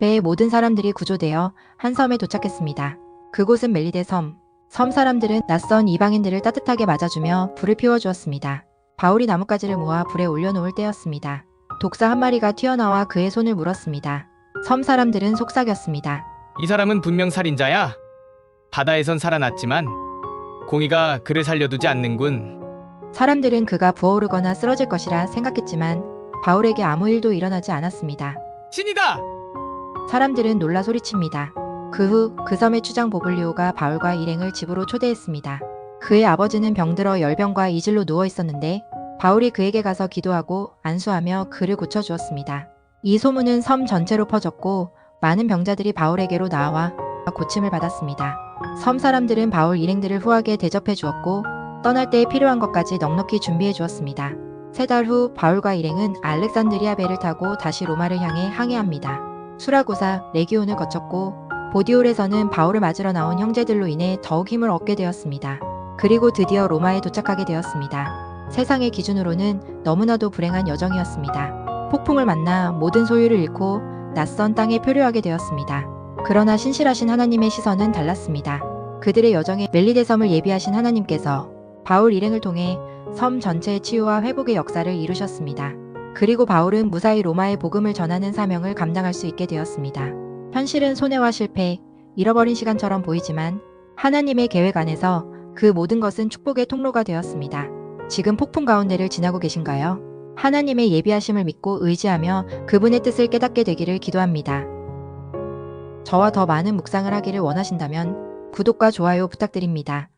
배의 모든 사람들이 구조되어 한 섬에 도착했습니다. 그곳은 멜리데 섬. 섬 사람들은 낯선 이방인들을 따뜻하게 맞아주며 불을 피워주었습니다. 바울이 나뭇가지를 모아 불에 올려놓을 때였습니다. 독사 한 마리가 튀어나와 그의 손을 물었습니다. 섬 사람들은 속삭였습니다. 이 사람은 분명 살인자야. 바다에선 살아났지만 공이가 그를 살려두지 않는군. 사람들은 그가 부어오르거나 쓰러질 것이라 생각했지만 바울에게 아무 일도 일어나지 않았습니다. 신이다. 사람들은 놀라 소리칩니다. 그 후 그 섬의 추장 보블리오가 바울과 일행을 집으로 초대했습니다. 그의 아버지는 병들어 열병과 이질로 누워 있었는데 바울이 그에게 가서 기도하고 안수하며 그를 고쳐주었습니다. 이 소문은 섬 전체로 퍼졌고 많은 병자들이 바울에게로 나와 고침을 받았습니다. 섬 사람들은 바울 일행들을 후하게 대접해 주었고 떠날 때에 필요한 것까지 넉넉히 준비해 주었습니다. 세 달 후 바울과 일행은 알렉산드리아 배를 타고 다시 로마를 향해 항해합니다. 수라고사, 레기온을 거쳤고 보디올에서는 바울을 맞으러 나온 형제들로 인해 더욱 힘을 얻게 되었습니다. 그리고 드디어 로마에 도착하게 되었습니다. 세상의 기준으로는 너무나도 불행한 여정이었습니다. 폭풍을 만나 모든 소유를 잃고 낯선 땅에 표류하게 되었습니다. 그러나 신실하신 하나님의 시선은 달랐습니다. 그들의 여정에 멜리데 섬을 예비하신 하나님께서 바울 일행을 통해 섬 전체의 치유와 회복의 역사를 이루셨습니다. 그리고 바울은 무사히 로마의 복음을 전하는 사명을 감당할 수 있게 되었습니다. 현실은 손해와 실패, 잃어버린 시간처럼 보이지만 하나님의 계획 안에서 그 모든 것은 축복의 통로가 되었습니다. 지금 폭풍 가운데를 지나고 계신가요? 하나님의 예비하심을 믿고 의지하며 그분의 뜻을 깨닫게 되기를 기도합니다. 저와 더 많은 묵상을 하기를 원하신다면 구독과 좋아요 부탁드립니다.